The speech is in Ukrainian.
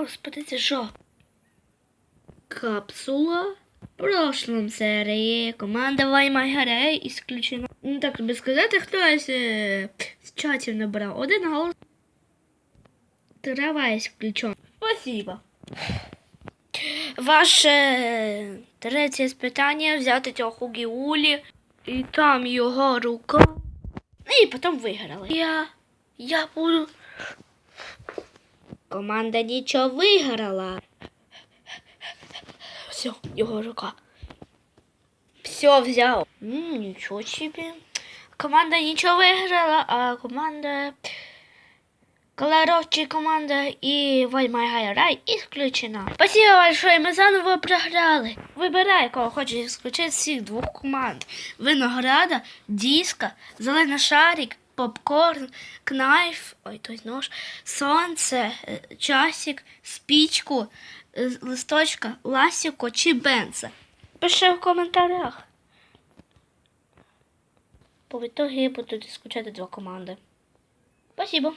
Господи, це що? Капсула. В прошлом серії команда Ваймайгаре ісключена. Ну так би сказати, хтось е, з чатів набрав. Один голос. Трава ісключена. Спасибо. Ваше третє питання взяти цього Хугіулі, і там його рука. І потім виграли. Я. Я буду. Команда нічого виграла. Все, його рука. Все взяв. М, нічого собі. Команда нічого виграла, а команда. Колоровчий команда и Вальмай Рай исключена. Спасибо большое, мы заново програли. Вибирай, кого хочеш исключити з всіх двох команд. Винограда, диска, зелений шарик, попкорн, кнайф, ой, той нож, сонце, е, часик, спічку, е, листочка, ласівку чи бенза. Пиши в коментарях. По итоге буду исключати два команди. Спасибо.